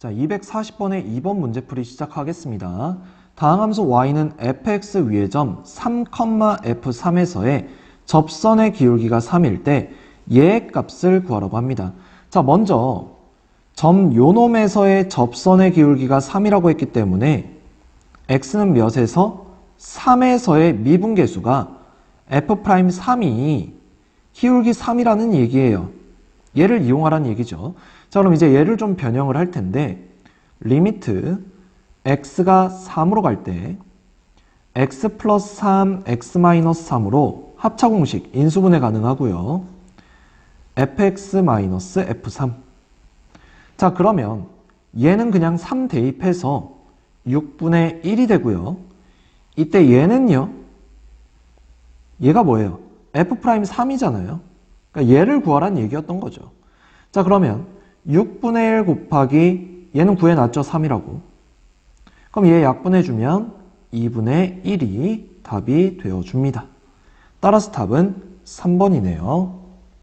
자, 240번의 2번 문제풀이 시작하겠습니다. 다음 함수 y는 fx 위의 점 3,f3에서의 접선의 기울기가 3일 때 얘의 값을 구하라고 합니다. 자, 먼저 점 요놈에서의 접선의 기울기가 3이라고 했기 때문에 x는 몇에서 3에서의 미분계수가 f'3이 기울기 3이라는 얘기예요. 얘를 이용하라는 얘기죠. 자, 그럼 이제 얘를 좀 변형을 할 텐데 리미트 x가 3으로 갈 때 x 플러스 3, x 마이너스 3으로 합차 공식 인수분해 가능하고요. fx 마이너스 f3 자, 그러면 얘는 그냥 3 대입해서 6분의 1이 되고요. 이때 얘는요. 얘가 뭐예요? f'3이잖아요. 그러니까 얘를 구하라는 얘기였던 거죠. 자, 그러면 6분의 1 곱하기 얘는 구해놨죠? 3이라고. 그럼 얘 약분해주면 2분의 1이 답이 되어줍니다. 따라서 답은 3번이네요.